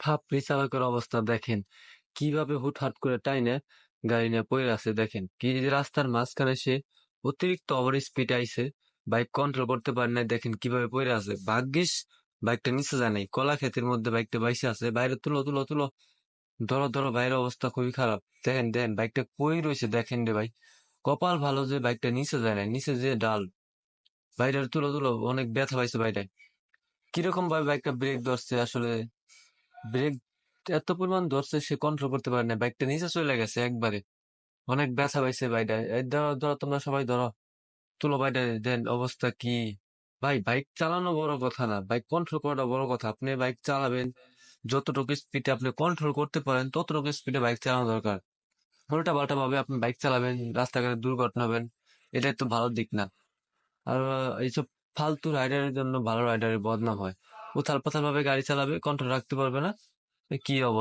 ফাপড়ি চালকের অবস্থা দেখেন। কীভাবে হুটহাট করে টাইনে গাড়ি নিয়ে পড়ে আছে দেখেন। কি রাস্তার মাঝখানে সে অতিরিক্ত ওভার স্পিড আইছে বাইক কন্ট্রোল করতে পারে নাই, দেখেন কীভাবে পড়ে আছে। ভাগ্যিস বাইকটা নিচে যায় নাই, কলা ক্ষেতের মধ্যে বাইকটা বাইসে আছে, বাইরে তুলো তুলো তুলো। ধরো ধরো বাইরের অবস্থা খুবই খারাপ। দেখেন দেখেন বাইকটা কই রয়েছে দেখেন রে ভাই। কপাল ভালো যে বাইকটা নিচে যায় নাই, নিচে যে ডাল। বাইরের তুলো তুলো, অনেক ব্যথা পাইছে বাইরে। কীরকম ভাবে বাইকটা ব্রেক ধরছে আসলে? ব্রেক এত পরিমাণ ধরছে সে কন্ট্রোল করতে পারে না বাইকটা নিচে চলে গেছে একবারে। অনেক ব্যথা পাইছে বাইটা ধরো ধরো তোমরা সবাই ধরো, তুলো বাইটা দেন অবস্থা কি? ভাই, বাইক চালানো বড় কথা না। বাইক কন্ট্রোল করাটা বড় কথা। আপনি বাইক চালাবেন, যতটুকু স্পিডে আপনি কন্ট্রোল করতে পারেন, ততটুকু স্পিডে বাইক চালানো দরকার। উল্টা পাল্টা ভাবে আপনি বাইক চালাবেন, রাস্তাঘাটে দুর্ঘটনা হবেন এটা তো ভালো দিক না। আর এইসব ফালতু রাইডারের জন্য ভালো রাইডারের বদনাম হয়। উথাল পাথাল ভাবে গাড়ি চালাবে কন্ট্রোল রাখতে পারবে না। কি অবস্থা?